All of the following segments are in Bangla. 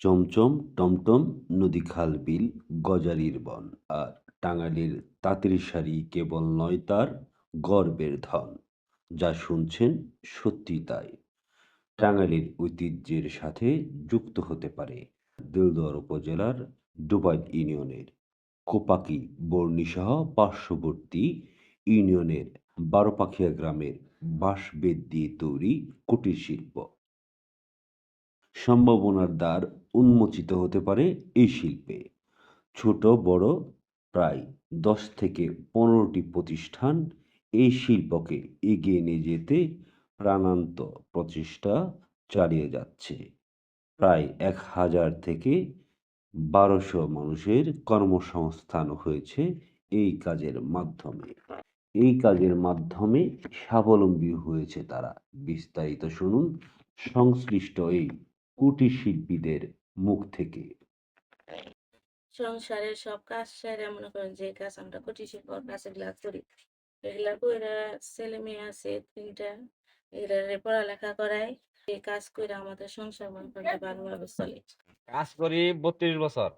চমচম, টমটম নদী খাল বিল, গজারির বন আর টাঙ্গাইলের তাঁতের শাড়ি কেবল নয় তার গর্বের ধন, যা শুনছেন সত্যি তাই। টাঙ্গাইলের ঐতিহ্যের সাথে যুক্ত হতে পারে দেলদুয়ার উপজেলার ডুবাইল ইউনিয়নের কোপাকি বর্ণিসহ পার্শ্ববর্তী ইউনিয়নের বারোপাখিয়া গ্রামের বাঁশবেত দিয়ে তৈরি কুটির শিল্প। সম্ভাবনার দ্বার উন্মোচিত হতে পারে এই শিল্পে। ছোট, বড়, প্রায় দশ থেকে পনেরোটি প্রতিষ্ঠান এই শিল্পকে এগিয়ে নিয়ে যেতে প্রাণান্ত প্রচেষ্টা চালিয়ে যাচ্ছে। প্রায় এক হাজার থেকে বারোশো মানুষের কর্মসংস্থান হয়েছে এই কাজের মাধ্যমে। এই কাজের মাধ্যমে স্বাবলম্বী হয়েছে তারা। বিস্তারিত শুনুন সংশ্লিষ্ট এই কুটির শিল্পীদের মুখ থেকে। সংসারের সব কাজ সেরে মনে করেন যে কাজ আমরা কুটির শিল্পর কাজগুলা করি এগুলা কইরা ছেলে মেয়ে আছে তিনটা। এগুলা পড়ালেখা করায় এই কাজ কইরা আমাদের সংসার মনে করেন ভালোভাবে চলে। কাজ করি বত্রিশ বছর।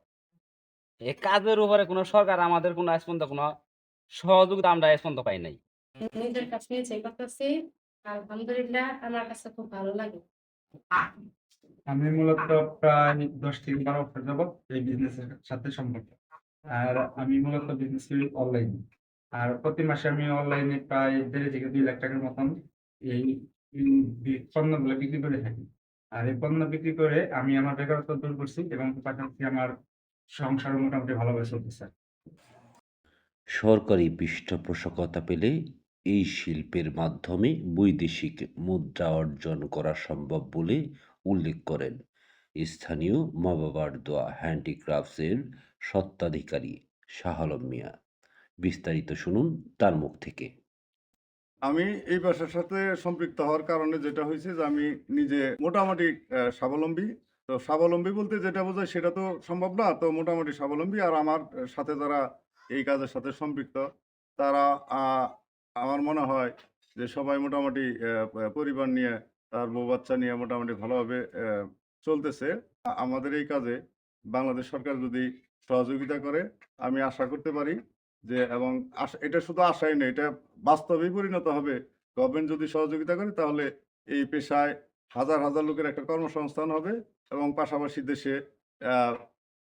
এই কাজের উপরে কোনো সরকার আমাদের কোনো আজ পর্যন্ত কোনো সহযোগিতা আমরা আজ পর্যন্ত পাই নাই। নিজের কাছে নিজে করতেছি। আলহামদুলিল্লাহ আমার কাছে খুব ভালো লাগে। আমি মূলত প্রায় দশ থেকে বারো বছর যাবত এই বিজনেসের সাথে সম্পর্ক। আর আমি মূলত বিজনেস করি অনলাইনে আর প্রতি মাসে আমি অনলাইনে প্রায় দেড় থেকে দুই লাখ টাকার মতন এই পণ্যগুলো বিক্রি করে থাকি। আর এই পণ্য বিক্রি করে আমি আমার বেকারত্ব দূর করছি এবং পাশাপাশি আমার সংসার মোটামুটি ভালোভাবে চলতেছে। সরকারি পৃষ্ঠপোষকতা পেলে এই শিল্পের মাধ্যমে বৈদেশিক মুদ্রা অর্জন করা সম্ভব বলে উল্লেখ করেন। স্থানীয় মা বাবার দোয়া হ্যান্ডিক্রাফটসের স্বত্বাধিকারী শাহ আলম মিয়া। বিস্তারিত শুনুন তার মুখ থেকে। আমি এই ব্যবসার সাথে সম্পৃক্ত হওয়ার কারণে যেটা হয়েছে যে আমি নিজে মোটামুটি স্বাবলম্বী। তো স্বাবলম্বী বলতে যেটা বোঝায় সেটা তো সম্ভব না। তো মোটামুটি স্বাবলম্বী আর আমার সাথে যারা এই কাজের সাথে সম্পৃক্ত, তারা আমার মনে হয় যে সবাই মোটামুটি পরিবার নিয়ে তার বউ বাচ্চা নিয়ে মোটামুটি ভালোভাবে চলতেছে। আমাদের এই কাজে বাংলাদেশ সরকার যদি সহযোগিতা করে, আমি আশা করতে পারি যে, এবং এটা শুধু আশাই নেই এটা বাস্তবেই পরিণত হবে। গভর্নমেন্ট যদি সহযোগিতা করে, তাহলে এই পেশায় হাজার হাজার লোকের একটা কর্মসংস্থান হবে এবং পাশাপাশি দেশে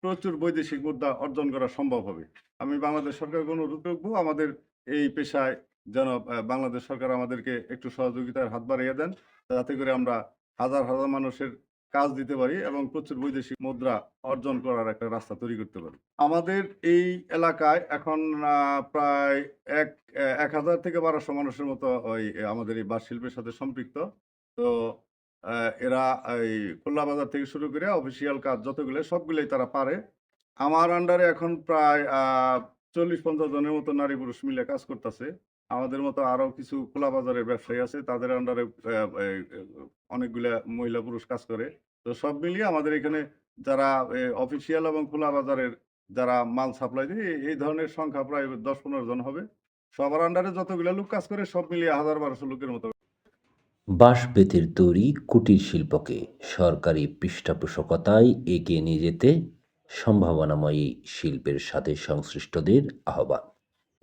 প্রচুর বৈদেশিক মুদ্রা অর্জন করা সম্ভব হবে। আমি বাংলাদেশ সরকারকে অনুরোধ করব, আমাদের এই পেশায় যেন বাংলাদেশ সরকার আমাদেরকে একটু সহযোগিতার হাত বাড়িয়ে দেন, যাতে করে আমরা হাজার হাজার মানুষের কাজ দিতে পারি এবং প্রচুর বৈদেশিক মুদ্রা অর্জন করার একটা রাস্তা তৈরি করতে পারি। আমাদের এই এলাকায় এখন প্রায় এক এক হাজার থেকে বারোশো মানুষের মতো ওই আমাদের এই বাস শিল্পের সাথে সম্পৃক্ত। তো এরা এই খুলনা বাজার থেকে শুরু করে অফিসিয়াল কাজ যতগুলো, সবগুলোই তারা পারে। আমার আন্ডারে এখন প্রায় চল্লিশ পঞ্চাশ জনের মতো নারী পুরুষ মিলে কাজ করতেছে। আমাদের মতো আরও কিছু খোলা বাজারের ব্যবসায়ী আছে, তাদের আন্ডারে অনেকগুলা মহিলা পুরুষ কাজ করে। তো সব মিলিয়ে আমাদের এখানে যারা অফিসিয়াল এবং খোলা বাজারের যারা মাল সাপ্লাই দেয় এই- এই ধরনের সংখ্যা প্রায় দশ পনেরো জন হবে। সবার আন্ডারে যতগুলো লোক কাজ করে, সব মিলিয়ে হাজার বারোশো লোকের মতো। বাঁশ বেতের তৈরি কুটির শিল্পকে সরকারি পৃষ্ঠপোষকতায় এগিয়ে নিয়ে যেতে সম্ভাবনাময়ী শিল্পের সাথে সংশ্লিষ্টদের আহ্বান।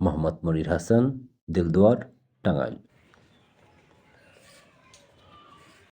মোহাম্মদ মনির হাসান দিলদুয়ার টাঙ্গাইল